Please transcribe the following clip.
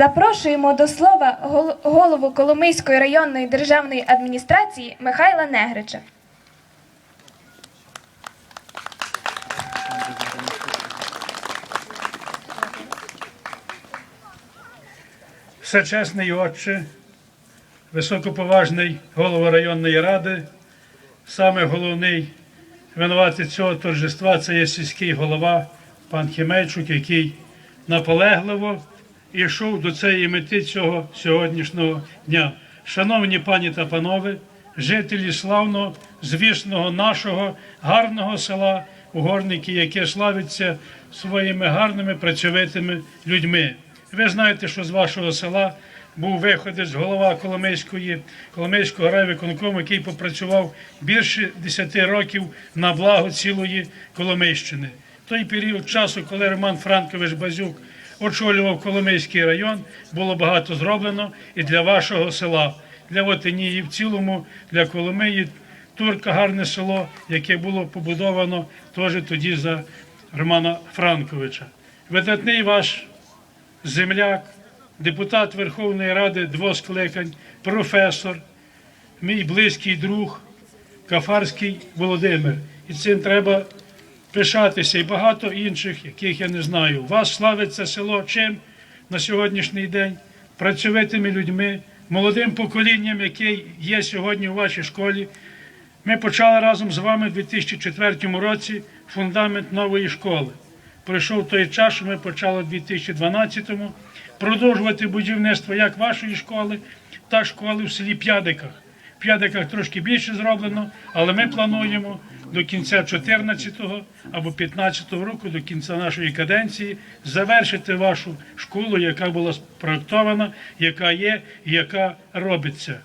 Запрошуємо до слова голову Коломийської районної державної адміністрації Михайла Негрича. Всечесний отче, високоповажний голова районної ради, саме головний винуватець цього торжества це є сільський голова пан Хімейчук, який наполегливо йшов до цієї мети цього сьогоднішнього дня. Шановні пані та панове, жителі славного, звісного нашого гарного села Угорники, яке славиться своїми гарними працьовитими людьми. Ви знаєте, що з вашого села був виходець голова Коломийської, Коломийського райвиконкому, який попрацював більше 10 років на благо цілої Коломийщини. Той період часу, коли Роман Франкович Базюк очолював Коломийський район, було багато зроблено і для вашого села, для Отинії в цілому, для Коломиї. Турка гарне село, яке було побудовано теж тоді за Романа Франковича. Видатний ваш земляк, депутат Верховної Ради двох скликань, професор, мій близький друг Кафарський Володимир. І цим треба пишатися і багато інших, яких я не знаю. Вас славиться село чим на сьогоднішній день? Працьовитими людьми, молодим поколінням, яке є сьогодні у вашій школі. Ми почали разом з вами у 2004 році фундамент нової школи. Пройшов той час, що ми почали у 2012-му продовжувати будівництво як вашої школи, так і школи в селі П'ядиках. В П'ядиках трошки більше зроблено, але ми плануємо до кінця 14-го або 15-го року, до кінця нашої каденції, завершити вашу школу, яка була спроектована, яка є яка робиться.